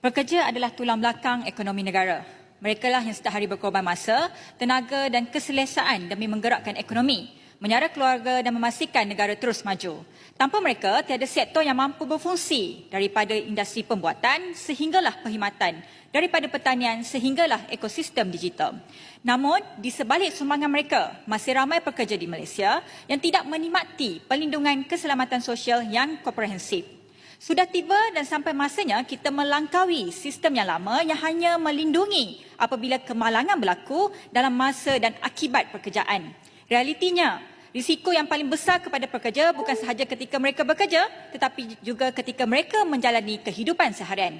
Pekerja adalah tulang belakang ekonomi negara. Mereka lah yang setiap hari berkorban masa, tenaga dan keselesaan demi menggerakkan ekonomi, menyara keluarga dan memastikan negara terus maju. Tanpa mereka, tiada sektor yang mampu berfungsi daripada industri pembuatan sehinggalah perkhidmatan, daripada pertanian sehinggalah ekosistem digital. Namun, di sebalik sumbangan mereka, masih ramai pekerja di Malaysia yang tidak menikmati perlindungan keselamatan sosial yang komprehensif. Sudah tiba dan sampai masanya kita melangkaui sistem yang lama yang hanya melindungi apabila kemalangan berlaku dalam masa dan akibat pekerjaan. Realitinya, risiko yang paling besar kepada pekerja bukan sahaja ketika mereka bekerja tetapi juga ketika mereka menjalani kehidupan seharian.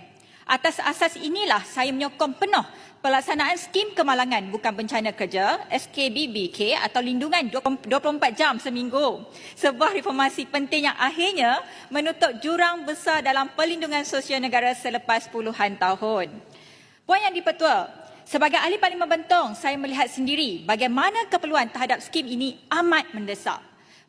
Atas asas inilah saya menyokong penuh pelaksanaan skim kemalangan bukan bencana kerja SKBBK atau lindungan 24 jam seminggu. Sebuah reformasi penting yang akhirnya menutup jurang besar dalam perlindungan sosial negara selepas puluhan tahun. Puan Yang Dipertua, sebagai ahli Parlimen Bentong, saya melihat sendiri bagaimana keperluan terhadap skim ini amat mendesak.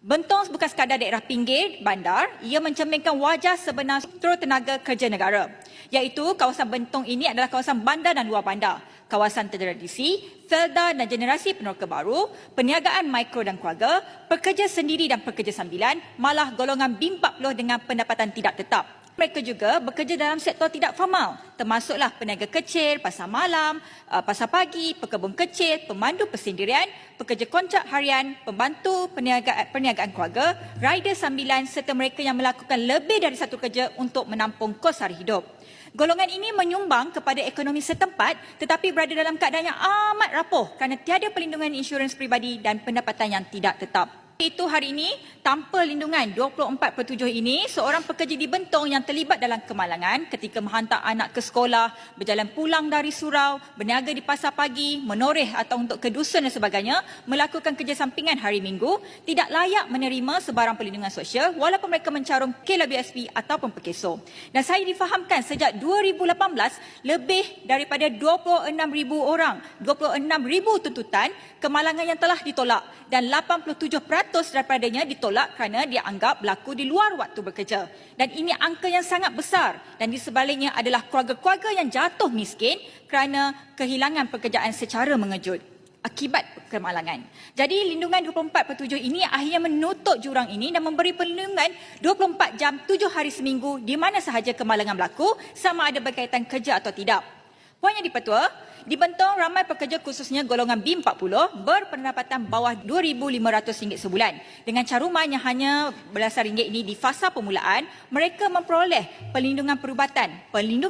Bentong bukan sekadar daerah pinggir bandar, ia mencerminkan wajah sebenar struktur tenaga kerja negara. Iaitu kawasan Bentong ini adalah kawasan bandar dan luar bandar, kawasan tradisi, felda dan generasi peneroka baru, perniagaan mikro dan keluarga, pekerja sendiri dan pekerja sambilan, malah golongan B40 dengan pendapatan tidak tetap. Mereka juga bekerja dalam sektor tidak formal, termasuklah peniaga kecil, pasar malam, uh, pasar pagi, pekebun kecil, pemandu persendirian, pekerja kontrak harian, pembantu perniagaan, perniagaan keluarga, rider sambilan serta mereka yang melakukan lebih dari satu kerja untuk menampung kos hari hidup. Golongan ini menyumbang kepada ekonomi setempat tetapi berada dalam keadaan yang amat rapuh kerana tiada perlindungan insurans peribadi dan pendapatan yang tidak tetap. Itu hari ini, tanpa lindungan 24 per 7 ini, seorang pekerja di Bentong yang terlibat dalam kemalangan ketika menghantar anak ke sekolah, berjalan pulang dari surau, berniaga di pasar pagi, menoreh atau untuk ke dusun dan sebagainya, melakukan kerja sampingan hari minggu, tidak layak menerima sebarang perlindungan sosial walaupun mereka mencarum KLBSP ataupun PKSO. Dan saya difahamkan sejak 2018, lebih daripada 26,000 orang, 26,000 tuntutan kemalangan yang telah ditolak dan 87% daripadanya ditolak kerana dianggap berlaku di luar waktu bekerja. Dan ini angka yang sangat besar dan di sebaliknya adalah keluarga-keluarga yang jatuh miskin kerana kehilangan pekerjaan secara mengejut akibat kemalangan. Jadi lindungan 24 per 7 ini akhirnya menutup jurang ini dan memberi perlindungan 24 jam 7 hari seminggu di mana sahaja kemalangan berlaku sama ada berkaitan kerja atau tidak. Puan Yang Dipertua, di Bentong ramai pekerja khususnya golongan B40 berpendapatan bawah RM2,500 sebulan. Dengan caruman yang hanya belasan ringgit ini di fasa permulaan, mereka memperoleh perlindungan perubatan, perlindungan